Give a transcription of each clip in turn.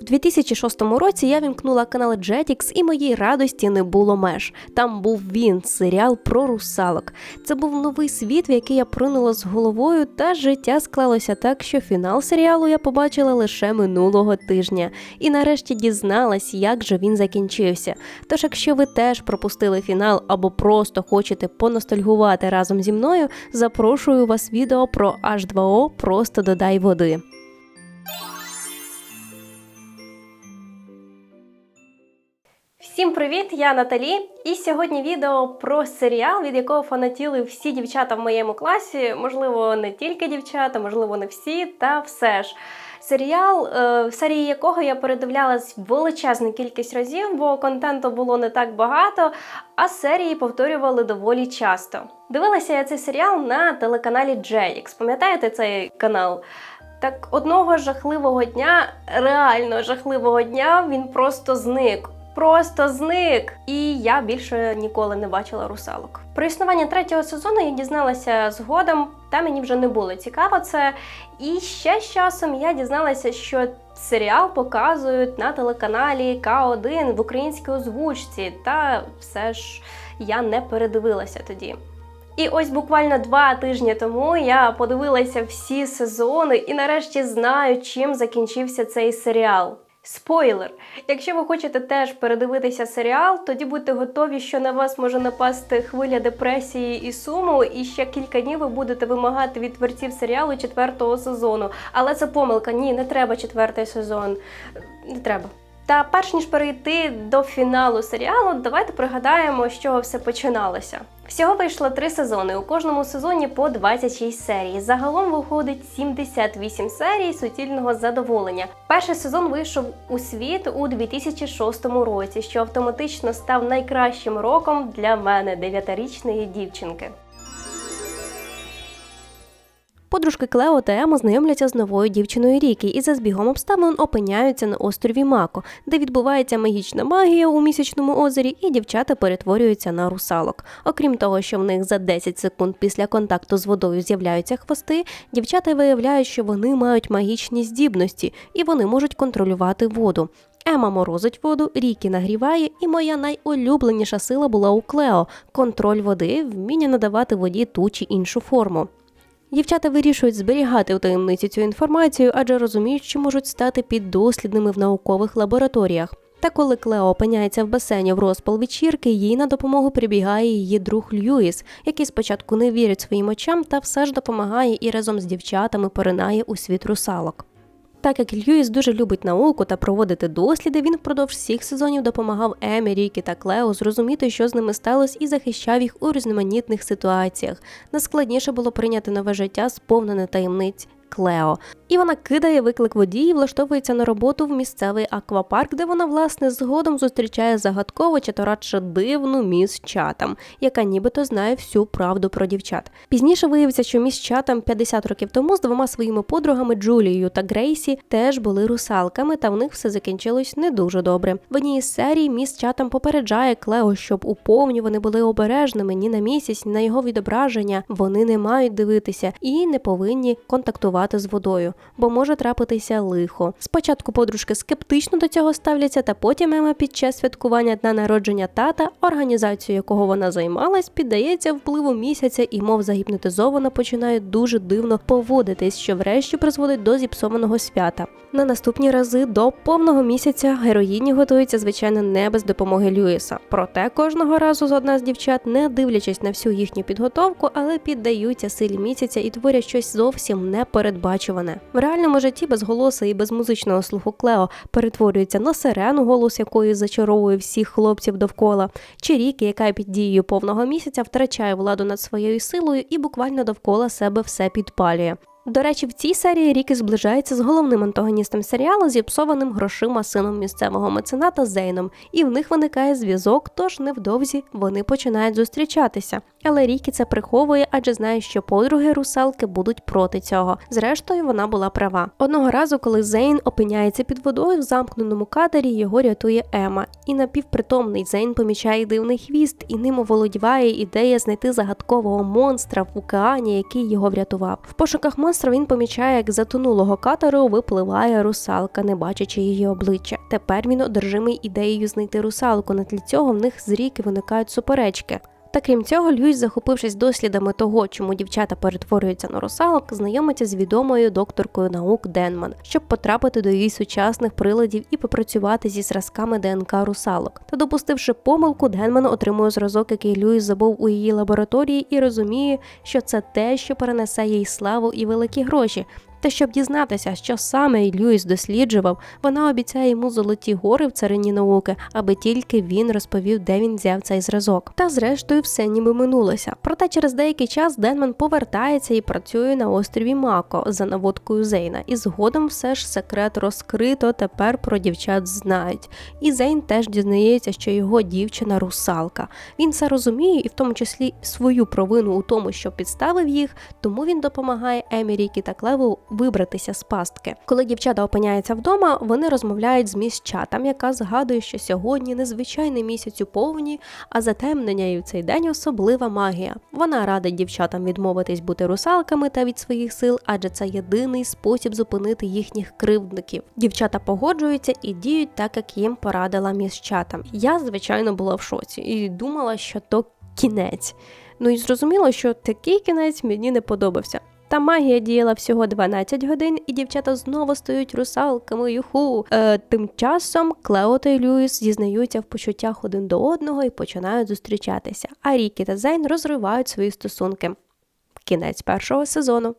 В 2006 році я вімкнула канал Jetix і моїй радості не було меж. Там був він, серіал про русалок. Це був новий світ, в який я принула з головою, та життя склалося так, що фінал серіалу я побачила лише минулого тижня. І нарешті дізналась, як же він закінчився. Тож, якщо ви теж пропустили фінал або просто хочете поностальгувати разом зі мною, запрошую вас відео про H2O Просто додай води. Всім привіт! Я Наталі. І сьогодні відео про серіал, від якого фанатіли всі дівчата в моєму класі. Можливо, не тільки дівчата, можливо, не всі, та все ж. Серіал, е, в серії якого я передивлялась величезну кількість разів, бо контенту було не так багато, а серії повторювали доволі часто. Дивилася я цей серіал на телеканалі JX. Пам'ятаєте цей канал? Так одного жахливого дня, реально жахливого дня, він просто зник. Просто зник, і я більше ніколи не бачила русалок. Про існування третього сезону я дізналася згодом, та мені вже не було цікаво це. І ще з часом я дізналася, що серіал показують на телеканалі К1 в українській озвучці, та все ж я не передивилася тоді. І ось буквально два тижні тому я подивилася всі сезони і нарешті знаю, чим закінчився цей серіал. Спойлер! Якщо ви хочете теж передивитися серіал, тоді будьте готові, що на вас може напасти хвиля депресії і суму, і ще кілька днів ви будете вимагати від творців серіалу четвертого сезону. Але це помилка. Ні, не треба четвертий сезон. Не треба. Та перш ніж перейти до фіналу серіалу, давайте пригадаємо, з чого все починалося. Всього вийшло три сезони. У кожному сезоні по 26 серій. Загалом виходить 78 серій суцільного задоволення. Перший сезон вийшов у світ у 2006 році, що автоматично став найкращим роком для мене, дев'ятирічної дівчинки. Подружки Клео та Ема знайомляться з новою дівчиною Рікі і за збігом обставин опиняються на острові Мако, де відбувається магічна магія у місячному озері, і дівчата перетворюються на русалок. Окрім того, що в них за 10 секунд після контакту з водою з'являються хвости, дівчата виявляють, що вони мають магічні здібності і вони можуть контролювати воду. Ема морозить воду, Рікі нагріває, і моя найулюбленіша сила була у Клео контроль води, вміння надавати воді ту чи іншу форму. Дівчата вирішують зберігати у таємниці цю інформацію, адже розуміють, що можуть стати піддослідними в наукових лабораторіях. Та коли Клео опиняється в басейні в розпал вечірки, їй на допомогу прибігає її друг Льюіс, який спочатку не вірить своїм очам, та все ж допомагає і разом з дівчатами поринає у світ русалок. Так як Льюіс дуже любить науку та проводити досліди, він впродовж всіх сезонів допомагав Емі, Рікі та Клео зрозуміти, що з ними сталося, і захищав їх у різноманітних ситуаціях. Найскладніше було прийняти нове життя, сповнене таємниць. Клео, і вона кидає виклик водій і влаштовується на роботу в місцевий аквапарк, де вона власне згодом зустрічає загадково чи то радше дивну міс чатам, яка нібито знає всю правду про дівчат. Пізніше виявиться, що міс чатам 50 років тому з двома своїми подругами Джулією та Грейсі теж були русалками, та в них все закінчилось не дуже добре. В одній із серій міс чатам попереджає Клео, щоб у повні вони були обережними ні на місяць, ні на його відображення. Вони не мають дивитися і не повинні контактувати з водою бо може трапитися лихо. Спочатку подружки скептично до цього ставляться, та потім Ема під час святкування дня народження тата, організацію якого вона займалась, піддається впливу місяця і, мов загіпнотизована, починає дуже дивно поводитись, що врешті призводить до зіпсованого свята. На наступні рази до повного місяця героїні готується, звичайно, не без допомоги Льюіса. Проте кожного разу з одна з дівчат, не дивлячись на всю їхню підготовку, але піддаються силі місяця і творять щось зовсім непередбачуване. В реальному житті без голоса і без музичного слуху Клео перетворюється на сирену, голос якої зачаровує всіх хлопців довкола, чи ріки, яка під дією повного місяця втрачає владу над своєю силою і буквально довкола себе все підпалює. До речі, в цій серії Рікі зближається з головним антагоністом серіалу, зіпсованим грошима сином місцевого мецената Зейном, і в них виникає зв'язок, тож невдовзі вони починають зустрічатися. Але Рікі це приховує, адже знає, що подруги русалки будуть проти цього. Зрештою, вона була права. Одного разу, коли Зейн опиняється під водою в замкненому катері, його рятує Ема. І напівпритомний Зейн помічає дивний хвіст, і ним оволодіває ідея знайти загадкового монстра в океані, який його врятував. В пошуках монстра остров він помічає, як затонулого катеру випливає русалка, не бачачи її обличчя. Тепер він одержимий ідеєю знайти русалку. На тлі цього в них з ріки виникають суперечки. Та крім цього, Льюіс, захопившись дослідами того, чому дівчата перетворюються на русалок, знайомиться з відомою докторкою наук Денман, щоб потрапити до її сучасних приладів і попрацювати зі зразками ДНК русалок. Та допустивши помилку, Денман отримує зразок, який Льюіс забув у її лабораторії, і розуміє, що це те, що перенесе їй славу і великі гроші. Та щоб дізнатися, що саме Льюіс досліджував, вона обіцяє йому золоті гори в царині науки, аби тільки він розповів, де він взяв цей зразок. Та зрештою все ніби минулося. Проте через деякий час Денман повертається і працює на острові Мако за наводкою Зейна. І згодом все ж секрет розкрито. Тепер про дівчат знають. І Зейн теж дізнається, що його дівчина русалка. Він це розуміє, і в тому числі свою провину у тому, що підставив їх, тому він допомагає Емірікі та Клеву вибратися з пастки. Коли дівчата опиняються вдома, вони розмовляють з міщатам, яка згадує, що сьогодні незвичайний місяць у повні, а затемнення і в цей день особлива магія. Вона радить дівчатам відмовитись бути русалками та від своїх сил, адже це єдиний спосіб зупинити їхніх кривдників. Дівчата погоджуються і діють так, як їм порадила міщатам. Я, звичайно, була в шоці і думала, що то кінець. Ну і зрозуміло, що такий кінець мені не подобався. Та магія діяла всього 12 годин, і дівчата знову стають русалками. Юху. Е, тим часом Клео та Льюіс зізнаються в почуттях один до одного і починають зустрічатися. А Рікі та Зейн розривають свої стосунки. Кінець першого сезону.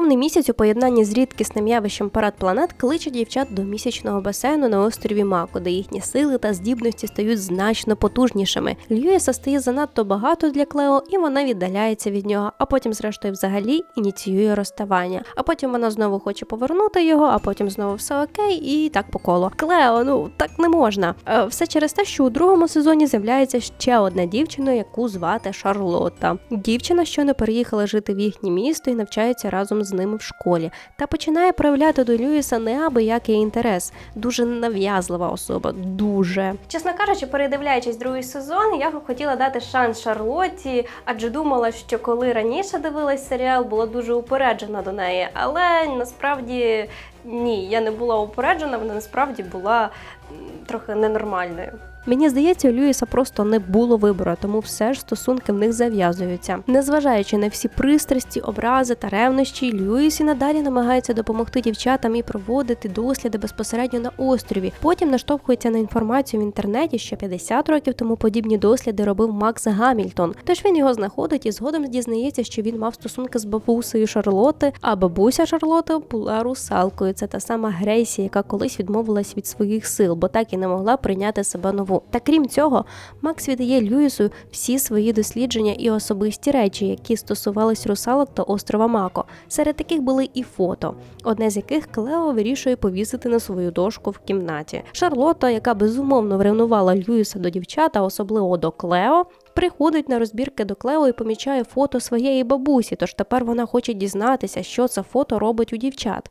Повний місяць у поєднанні з рідкісним явищем парад планет кличе дівчат до місячного басейну на острові Мако, де їхні сили та здібності стають значно потужнішими. Льюіса стає занадто багато для Клео, і вона віддаляється від нього, а потім, зрештою, взагалі ініціює розставання. А потім вона знову хоче повернути його, а потім знову все окей, і так по колу. Клео, ну так не можна. Е, Все через те, що у другому сезоні з'являється ще одна дівчина, яку звати Шарлотта. Дівчина, що не переїхала жити в їхнє місто і навчається разом з ними в школі, та починає проявляти до Льюіса неабиякий інтерес. Дуже нав'язлива особа, дуже. Чесно кажучи, передивляючись другий сезон, я хотіла дати шанс Шарлотті, адже думала, що коли раніше дивилась серіал, була дуже упереджена до неї. Але насправді ні, я не була упереджена, вона насправді була трохи ненормальною. Мені здається, у Льюіса просто не було вибору, тому все ж стосунки в них зав'язуються. Незважаючи на всі пристрасті, образи та ревнощі, Льюіс і надалі намагається допомогти дівчатам і проводити досліди безпосередньо на острові. Потім наштовхується на інформацію в інтернеті, що 50 років тому подібні досліди робив Макс Гамільтон. Тож він його знаходить і згодом дізнається, що він мав стосунки з бабусею Шарлоти, а бабуся Шарлоти була русалкою. Це та сама Грейсі, яка колись відмовилась від своїх сил, бо так і не могла прийняти себе нову. Та крім цього, Макс віддає Льюісу всі свої дослідження і особисті речі, які стосувались русалок та острова Мако. Серед таких були і фото, одне з яких Клео вирішує повісити на свою дошку в кімнаті. Шарлота, яка безумовно вревнувала Льюіса до дівчата, особливо до Клео. Приходить на розбірки до Клео і помічає фото своєї бабусі, тож тепер вона хоче дізнатися, що це фото робить у дівчат.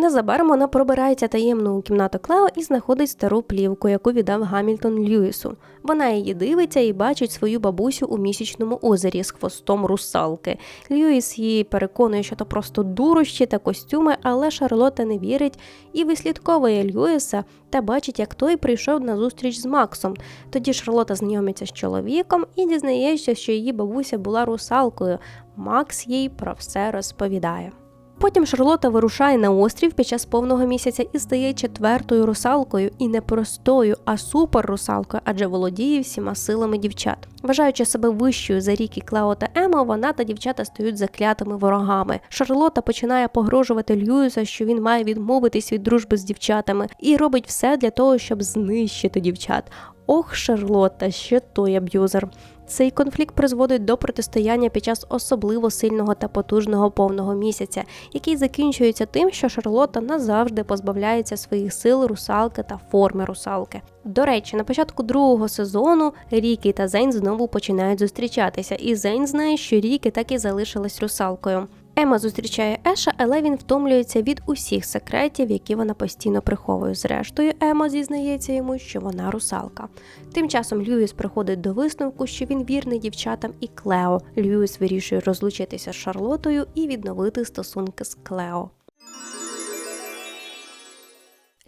Незабаром вона пробирається таємно у кімнату Клео і знаходить стару плівку, яку віддав Гамільтон Льюісу. Вона її дивиться і бачить свою бабусю у місячному озері з хвостом русалки. Льюіс її переконує, що то просто дурощі та костюми, але Шарлотта не вірить і вислідковує Льюіса та бачить, як той прийшов на зустріч з Максом. Тоді Шарлота знайомиться з чоловіком і дізнається, що її бабуся була русалкою. Макс їй про все розповідає. Потім Шарлота вирушає на острів під час повного місяця і стає четвертою русалкою, і не простою, а суперрусалкою, адже володіє всіма силами дівчат. Вважаючи себе вищою за ріки Клео та Ема, вона та дівчата стають заклятими ворогами. Шарлота починає погрожувати Льюіса, що він має відмовитись від дружби з дівчатами, і робить все для того, щоб знищити дівчат. Ох, Шарлотта, ще той аб'юзер. Цей конфлікт призводить до протистояння під час особливо сильного та потужного повного місяця, який закінчується тим, що Шарлотта назавжди позбавляється своїх сил русалки та форми русалки. До речі, на початку другого сезону Рікі та Зейн знову починають зустрічатися, і Зейн знає, що Рікі так і залишилась русалкою. Ема зустрічає Еша, але він втомлюється від усіх секретів, які вона постійно приховує. Зрештою, Ема зізнається йому, що вона русалка. Тим часом Льюіс приходить до висновку, що він вірний дівчатам і Клео. Льюіс вирішує розлучитися з Шарлотою і відновити стосунки з Клео.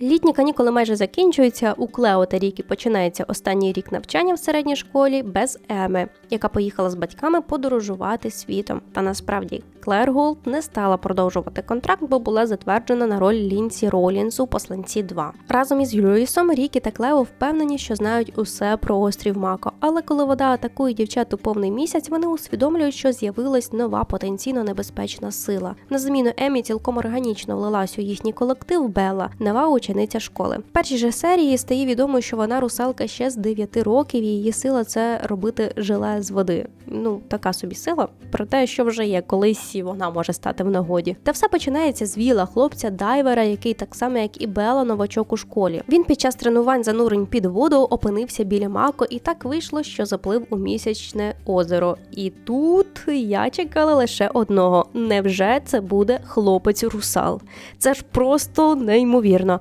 Літні канікули майже закінчуються. У Клео та Рікі починається останній рік навчання в середній школі без Еми, яка поїхала з батьками подорожувати світом. Та насправді Клер Голд не стала продовжувати контракт, бо була затверджена на роль Лінсі Ролінс у посланці 2. Разом із Льюісом Рікі та Клео впевнені, що знають усе про острів Мако. Але коли вода атакує дівчат у повний місяць, вони усвідомлюють, що з'явилась нова потенційно небезпечна сила. На зміну Емі цілком органічно влилась у їхній колектив Белла, нова учениця школи. В першій же серії стає відомо, що вона русалка ще з 9 років, і її сила це робити желе з води. Ну така собі сила, про те, що вже є колись вона може стати в нагоді. Та все починається з віла хлопця дайвера, який так само, як і Бела, новачок у школі. Він під час тренувань занурень під воду опинився біля мако, і так вийшло, що заплив у місячне озеро. І тут я чекала лише одного: невже це буде хлопець-русал? Це ж просто неймовірно.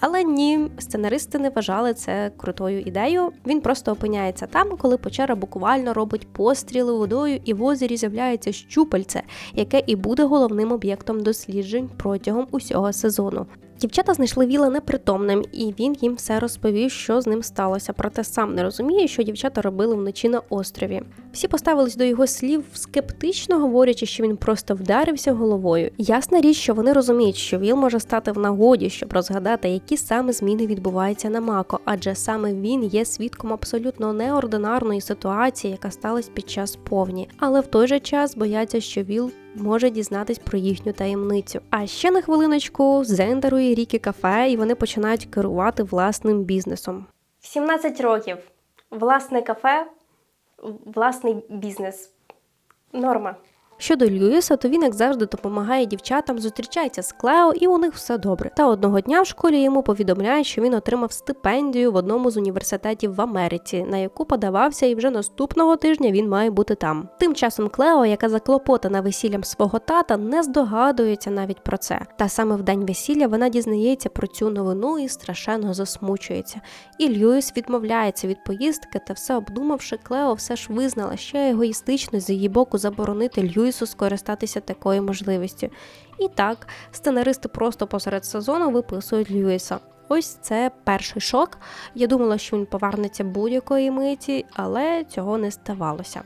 Але ні, сценаристи не вважали це крутою ідеєю. Він просто опиняється там, коли печера буквально робить постріли водою, і в озері з'являється щупальце, яке і буде головним об'єктом досліджень протягом усього сезону. Дівчата знайшли Віла непритомним, і він їм все розповів, що з ним сталося. Проте сам не розуміє, що дівчата робили вночі на острові. Всі поставились до його слів скептично, говорячи, що він просто вдарився головою. Ясна річ, що вони розуміють, що Віл може стати в нагоді, щоб розгадати, які саме зміни відбуваються на Мако, адже саме він є свідком абсолютно неординарної ситуації, яка сталася під час повні. Але в той же час бояться, що Віл може дізнатись про їхню таємницю. А ще на хвилиночку Зен дарує Рікі кафе, і вони починають керувати власним бізнесом. 17 років. Власне кафе, власний бізнес. Норма. Щодо Льюіса, то він, як завжди, допомагає дівчатам, зустрічається з Клео, і у них все добре. Та одного дня в школі йому повідомляють, що він отримав стипендію в одному з університетів в Америці, на яку подавався, і вже наступного тижня він має бути там. Тим часом Клео, яка заклопотана весіллям свого тата, не здогадується навіть про це. Та саме в день весілля вона дізнається про цю новину і страшенно засмучується. І Льюіс відмовляється від поїздки, та все обдумавши, Клео все ж визнала, що егоїстично з її боку заборонити Льюісу Льюісу скористатися такою можливістю. І так, сценаристи просто посеред сезону виписують Льюіса. Ось це перший шок. Я думала, що він повернеться будь-якої миті, але цього не ставалося.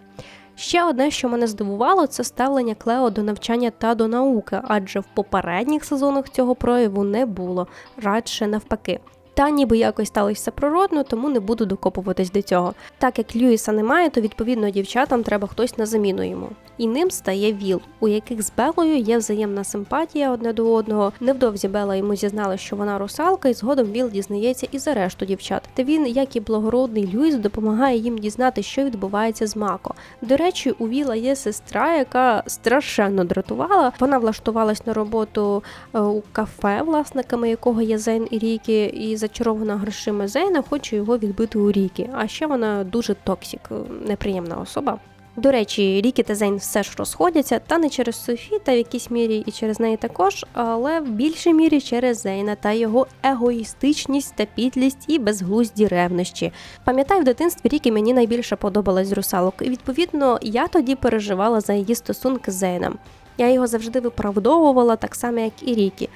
Ще одне, що мене здивувало, це ставлення Клео до навчання та до науки, адже в попередніх сезонах цього прояву не було, радше навпаки. Та ніби якось сталося природно, тому не буду докопуватись до цього. Так як Льюіса немає, то відповідно дівчатам треба хтось на заміну йому. І ним стає Віл, у яких з Белою є взаємна симпатія одне до одного. Невдовзі Бела йому зізнала, що вона русалка, і згодом Віл дізнається і за решту дівчат. Та він, як і благородний Льюіс, допомагає їм дізнати, що відбувається з Мако. До речі, у Віла є сестра, яка страшенно дратувала. Вона влаштувалась на роботу е, у кафе, власниками якого є Зейн і Рікі, і зачарована грошима Зейна, хоче його відбити у Рікі. А ще вона дуже токсік, е, неприємна особа. До речі, Рікі та Зейн все ж розходяться, та не через Софі, та в якійсь мірі і через неї також, але в більшій мірі через Зейна та його егоїстичність та підлість і безглузді ревнощі. Пам'ятаю, в дитинстві Рікі мені найбільше подобалась русалок, і відповідно я тоді переживала за її стосунки з Зейном. Я його завжди виправдовувала так само, як і Рікі.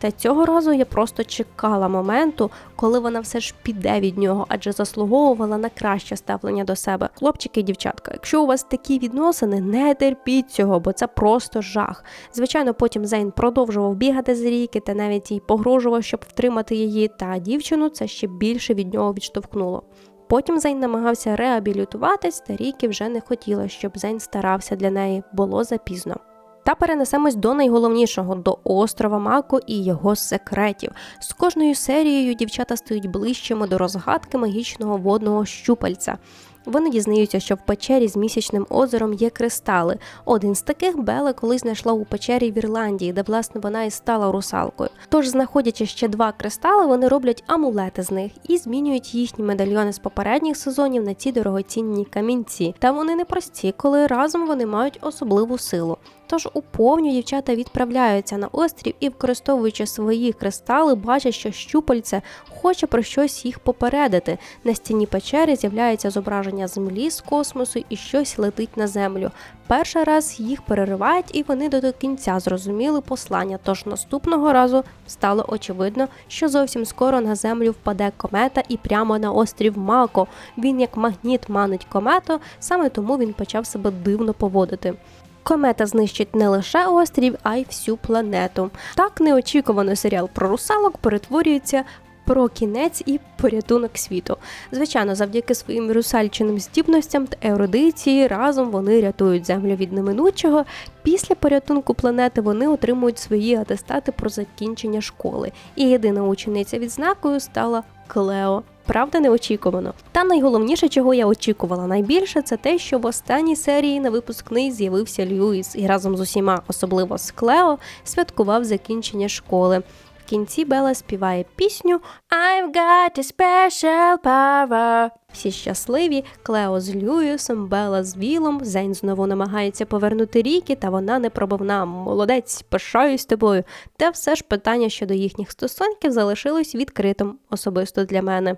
Та цього разу я просто чекала моменту, коли вона все ж піде від нього, адже заслуговувала на краще ставлення до себе. Хлопчики і дівчатка, якщо у вас такі відносини, не терпіть цього, бо це просто жах. Звичайно, потім Зейн продовжував бігати з ріки та навіть їй погрожував, щоб втримати її. Та дівчину це ще більше від нього відштовхнуло. Потім Зейн намагався реабілітуватись, та Рікі вже не хотіла, щоб Зейн старався для неї. Було запізно. Та перенесемось до найголовнішого до острова Мако і його секретів. З кожною серією дівчата стають ближчими до розгадки магічного водного щупальця. Вони дізнаються, що в печері з місячним озером є кристали. Один з таких Бела колись знайшла у печері в Ірландії, де власне вона і стала русалкою. Тож, знаходячи ще два кристали, вони роблять амулети з них і змінюють їхні медальйони з попередніх сезонів на ці дорогоцінні камінці. Та вони не прості, коли разом вони мають особливу силу. Тож у повню дівчата відправляються на острів і, використовуючи свої кристали, бачать, що щупальце хоче про щось їх попередити. На стіні печери з'являється зображення землі з космосу і щось летить на землю. Перший раз їх переривають, і вони до кінця зрозуміли послання. Тож наступного разу стало очевидно, що зовсім скоро на землю впаде комета і прямо на острів Мако. Він як магніт манить комету, саме тому він почав себе дивно поводити. Комета знищить не лише острів, а й всю планету. Так неочікувано серіал про русалок перетворюється про кінець і порятунок світу. Звичайно, завдяки своїм русальчиним здібностям та ерудиції разом вони рятують землю від неминучого. Після порятунку планети вони отримують свої атестати про закінчення школи. І єдина учениця відзнакою стала Клео. Правда, неочікувано. Та найголовніше, чого я очікувала найбільше, це те, що в останній серії на випускний з'явився Льюіс і разом з усіма, особливо з Клео, святкував закінчення школи. Кінці Бела співає пісню I've got a special power. Всі щасливі, Клео з Льюісом, Бела з Вілом, Зейн знову намагається повернути ріки, та вона непробивна. Молодець, пишаюсь тобою. Та все ж питання щодо їхніх стосунків залишилось відкритим, особисто для мене.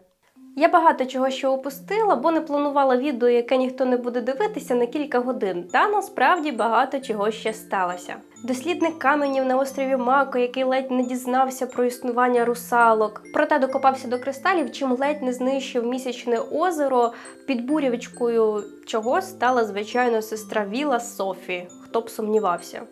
Я багато чого ще опустила, бо не планувала відео, яке ніхто не буде дивитися на кілька годин. Та насправді багато чого ще сталося. Дослідник каменів на острові Мако, який ледь не дізнався про існування русалок, проте докопався до кристалів, чим ледь не знищив місячне озеро. під Підбурювачкою чого стала звичайно сестра Віла Софі. Хто б сумнівався.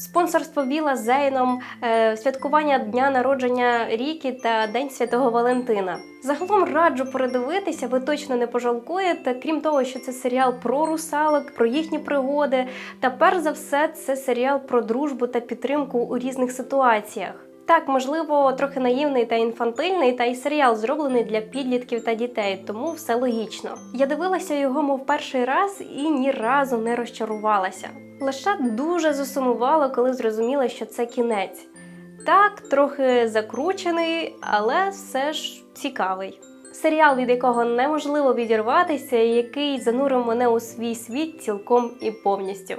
Спонсорство Віла з Зейном, е, святкування дня народження Рікі та День Святого Валентина. Загалом раджу передивитися, ви точно не пожалкуєте. Крім того, що це серіал про русалок, про їхні пригоди. Та перш за все, це серіал про дружбу та підтримку у різних ситуаціях. Так, можливо, трохи наївний та інфантильний, та й серіал зроблений для підлітків та дітей, тому все логічно. Я дивилася його, мов перший раз, і ні разу не розчарувалася. Лише дуже засумувала, коли зрозуміла, що це кінець. Так, трохи закручений, але все ж цікавий. Серіал, від якого неможливо відірватися, і який занурив мене у свій світ цілком і повністю.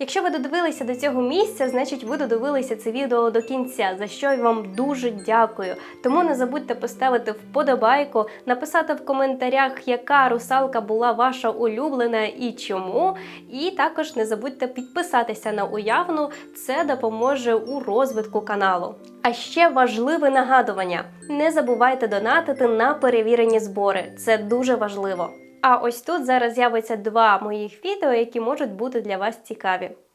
Якщо ви додивилися до цього місця, значить ви додивилися це відео до кінця, за що я вам дуже дякую. Тому не забудьте поставити вподобайку, написати в коментарях, яка русалка була ваша улюблена і чому. І також не забудьте підписатися на уявну, це допоможе у розвитку каналу. А ще важливе нагадування: не забувайте донатити на перевірені збори. Це дуже важливо. А ось тут зараз з'явиться два моїх відео, які можуть бути для вас цікаві.